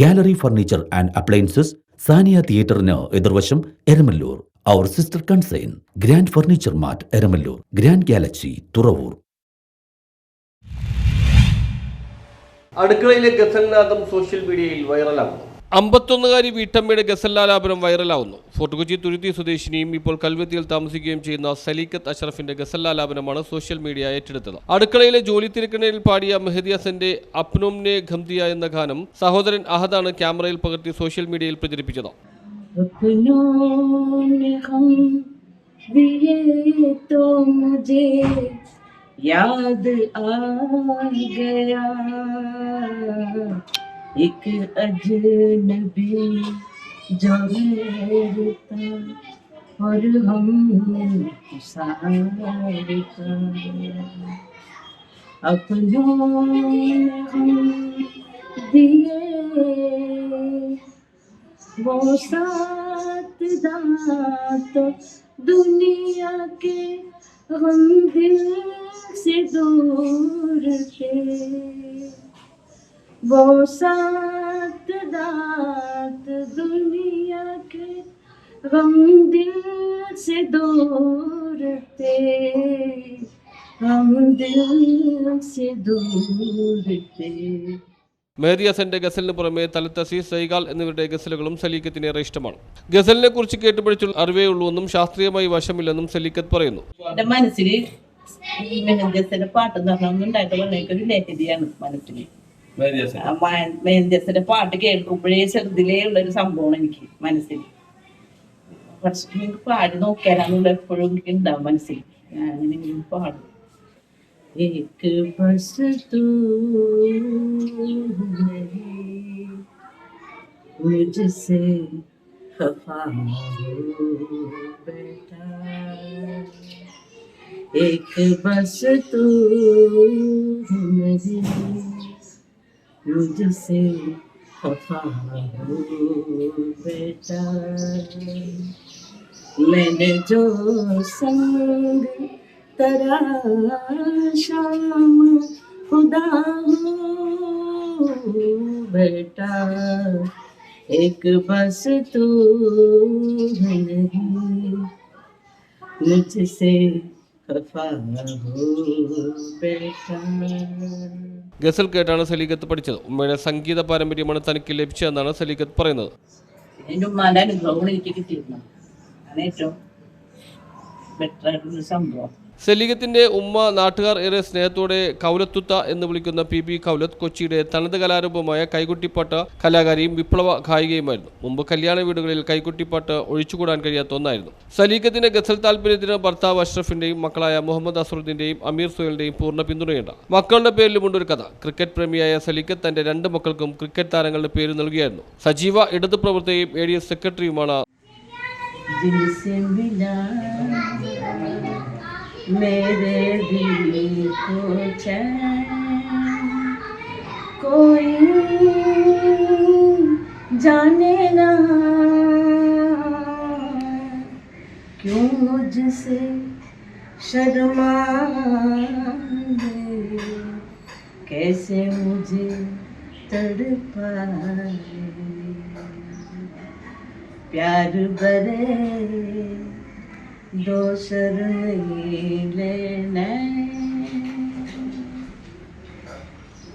Gallery furniture and appliances Sania തിയേറ്ററിന് എതിർവശം Eramalloor. Our sister concern grand furniture mart Eramalloor. Grand galaxy Thuravoor. അടുക്കളയിലെ ഗസൽനാഥം social മീഡിയയിൽ വൈറലാകുന്നു അമ്പത്തൊന്നുകാരി വീട്ടമ്മയുടെ ഗസല്ലാലാപനം വൈറലാവുന്നു. Fort Kochi തുരുത്തി സ്വദേശിനിയും ഇപ്പോൾ കൽവത്തിയിൽ താമസിക്കുകയും ചെയ്യുന്ന സലീഖത്ത് അഷറഫിന്റെ ഗസല്ലാലാപനമാണ് സോഷ്യൽ മീഡിയ ഏറ്റെടുത്തത്. അടുക്കളയിലെ ജോലി തിരക്കിണയിൽ പാടിയ മെഹദി അപ്നോംനെ ഖംദിയ എന്ന ഗാനം സഹോദരൻ അഹദാണ് ക്യാമറയിൽ പകർത്തി സോഷ്യൽ മീഡിയയിൽ പ്രചരിപ്പിച്ചത്. യാദ് ആ हम दिए तो मुझे याद आ गया एक अजनबी जो था और हम सारता अपनों ने हम दिए वो साथ दांत दुनिया के हम दिल से दूर थे वो साथ दांत दुनिया के हम दिल से दूर थे हम दिल से दूर थे മെഹദി ഹസന്റെ ഗസലിന് പുറമെ തലത്തസി സൈഗാൾ എന്നിവരുടെ ഗസലുകളും സലീക്കത്തിന് ഏറെ ഇഷ്ടമാണ് ഗസലിനെ കുറിച്ച് കേട്ടുപഠിച്ചുള്ള അറിവേ ഉള്ളൂവെന്നും ശാസ്ത്രീയമായി വശമില്ലെന്നും സലീക്കത്ത് പറയുന്നു എന്റെ മനസ്സിൽ ഈ മെഹന്ദസിന്റെ പാട്ട് എന്ന് പറഞ്ഞാൽ ഉണ്ടായിട്ട് വന്നേക്കൊരു ലഹരിയാണ് മനസ്സിൽ മെഹന്ദസിന്റെ പാട്ട് കേൾക്കുമ്പോഴേ ചെറുതിലേ ഉള്ളൊരു സംഭവമാണ് എനിക്ക് മനസ്സിൽ പക്ഷെ എനിക്ക് പാടി നോക്കിയാലാന്നുള്ള എപ്പോഴും എനിക്ക് ഉണ്ടാവും മനസ്സിൽ ഞാൻ അങ്ങനെ ഇങ്ങനെ പാടും एक बस तू नहीं मुझसे खफा हो बेटा एक बस तू नहीं मुझसे खफा हो बेटा। मैंने जो संग तेरा शाम खुदा हो बेटा। एक बस तू नहीं, मुझसे ഗസൽ കേട്ടാണ് സലീഖത്ത് പഠിച്ചത്. ഉമ്മയുടെ സംഗീത പാരമ്പര്യമാണ് തനിക്ക് ലഭിച്ചതെന്നാണ് സലീഖത്ത് പറയുന്നത്. എന്റെ ഉമ്മാന്റെ അനുഭവങ്ങൾ എനിക്ക് കിട്ടിയിരുന്നു അതാണ് ഏറ്റവും ബെറ്റർ ആയിട്ടുള്ള സംഭവം. സെലീഗത്തിന്റെ ഉമ്മ നാട്ടുകാർ ഏറെ സ്നേഹത്തോടെ കൗലത്തുത്ത എന്ന് വിളിക്കുന്ന പി പി കൗലത്ത് കൊച്ചിയുടെ തനത് കലാരൂപമായ കൈകുട്ടിപ്പാട്ട് കലാകാരിയും വിപ്ലവ ഗായികയുമായിരുന്നു മുമ്പ് കല്യാണ വീടുകളിൽ കൈകുട്ടിപ്പാട്ട് ഒഴിച്ചുകൂടാൻ കഴിയാത്ത ഒന്നായിരുന്നു. സലീഖത്തിന്റെ ഗസൽ താല്പര്യത്തിന് ഭർത്താവ് അഷ്റഫിന്റെയും മക്കളായ മുഹമ്മദ് അസറുദ്ദീന്റെയും അമീർ സുഹലിന്റെയും പൂർണ പിന്തുണയുണ്ട്. മക്കളുടെ പേരിലുമുണ്ട് ഒരു കഥ. ക്രിക്കറ്റ് പ്രേമിയായ സലീഖത്ത് തന്റെ രണ്ട് മക്കൾക്കും ക്രിക്കറ്റ് താരങ്ങളുടെ പേര് നൽകിയായിരുന്നു. സജീവ ഇടതു പ്രവർത്തകയും എ ഡി എസ് സെക്രട്ടറിയുമാണ് मेरे दिल को कोई जाने ना क्यों मुझसे शर्मा कैसे मुझे तड़पाए प्यार बरे दोसर लेने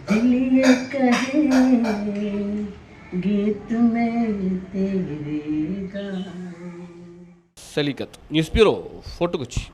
दिल कहे गीत में तेरे गा सलीकत न्यूज़ ब्यूरो फोटो कुछ